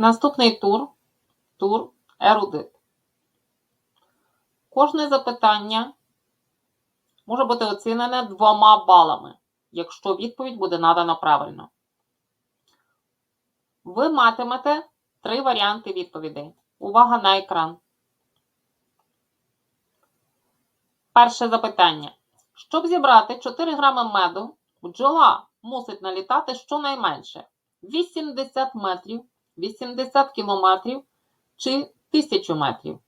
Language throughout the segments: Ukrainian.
Наступний тур тур ерудит. Кожне запитання може бути оцінене двома балами, якщо відповідь буде надана правильно. Ви матимете три варіанти відповідей. Увага на екран. Перше запитання. Щоб зібрати 4 грами меду, бджола мусить налітати щонайменше 80 метрів, 80 кілометрів чи 1000 метрів.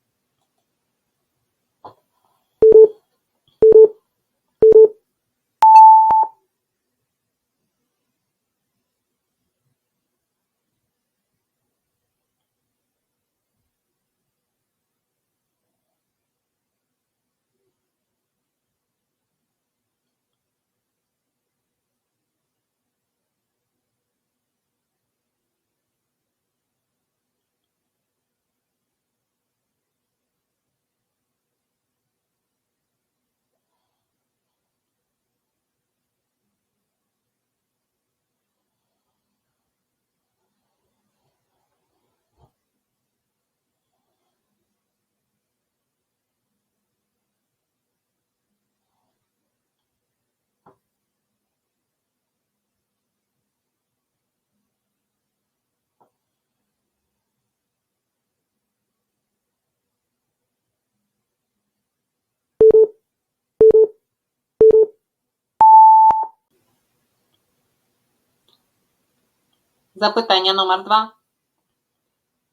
Запитання номер 2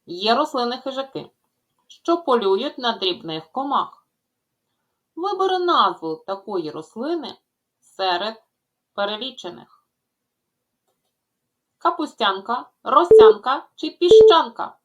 Є рослини хижаки, що полюють на дрібних комах. Вибери назву такої рослини серед перелічених. Капустянка, росянка чи піщанка.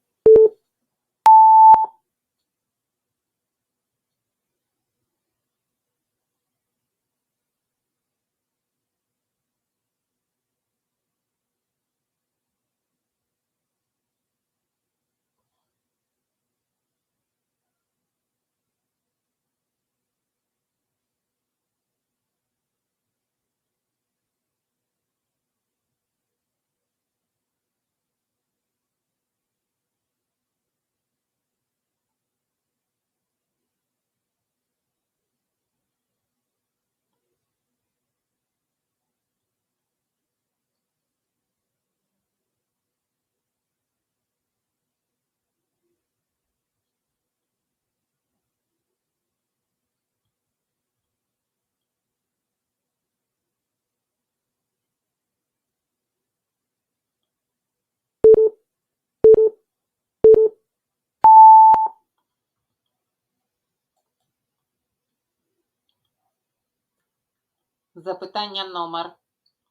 Запитання номер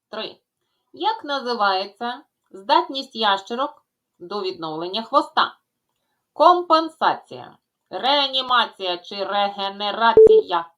3. Як називається здатність ящерок до відновлення хвоста? Компенсація, реанімація чи регенерація?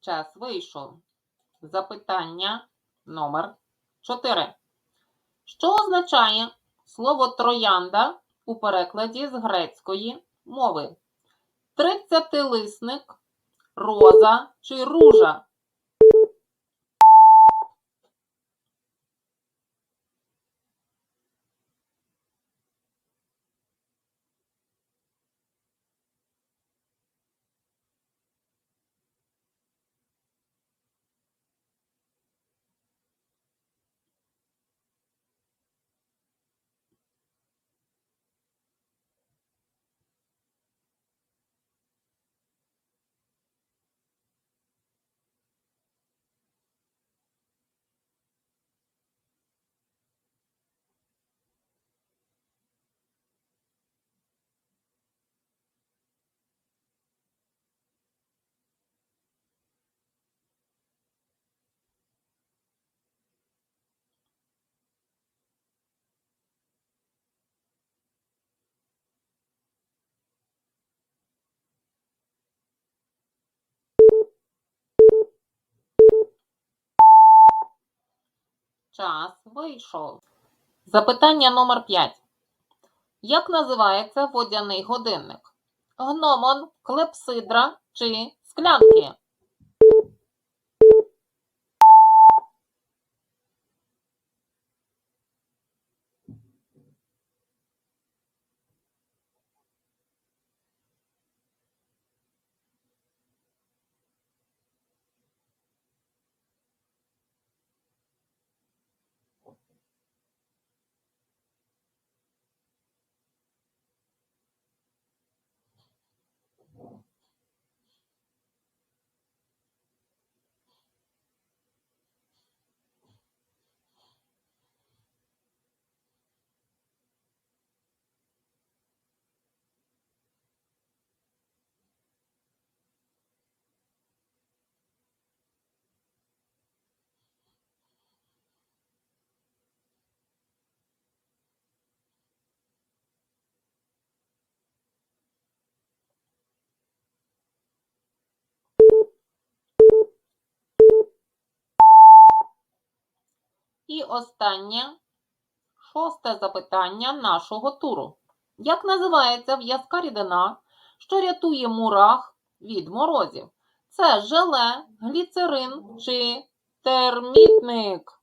Час вийшов. Запитання номер 4. Що означає слово троянда у перекладі з грецької мови? Тридцятилисник, роза чи ружа? Час вийшов. Запитання номер 5. Як називається водяний годинник? Гномон, клепсидра чи склянки? І останнє, шосте запитання нашого туру. Як називається в'язка рідина, що рятує мурах від морозів? Це желе, гліцерин чи термітник?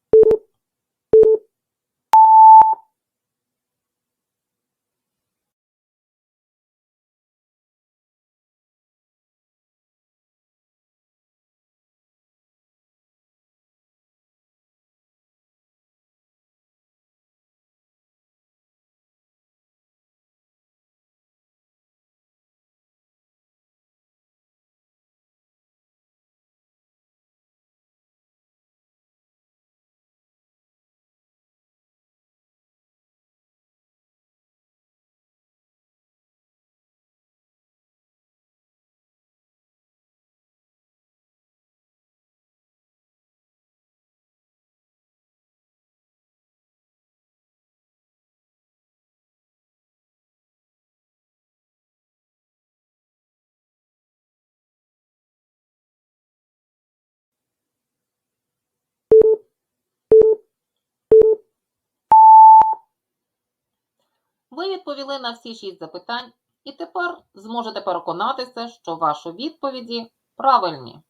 Ви відповіли на всі шість запитань, і тепер зможете переконатися, що ваші відповіді правильні.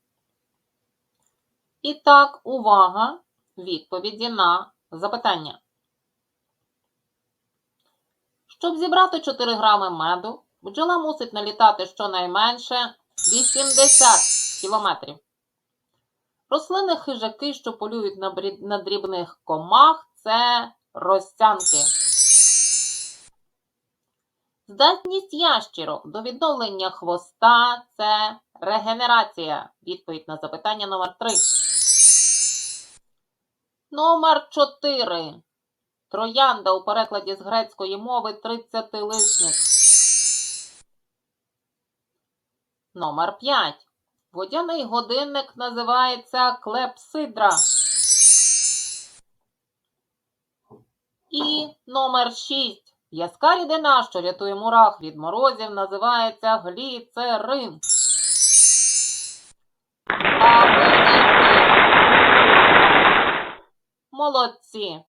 І так, увага! Відповіді на запитання. Щоб зібрати 4 грами меду, бджола мусить налітати щонайменше 80 кілометрів. Рослини хижаки, що полюють на дрібних комах, це розтянки. Здатність ящірок до відновлення хвоста це регенерація. Відповідь на запитання номер 3. Номер 4. Троянда у перекладі з грецької мови 30-лисник. Номер 5. Водяний годинник називається клепсидра. І номер 6. В'язка рідина, що рятує мурах від морозів, називається гліцерин. А ви молодці!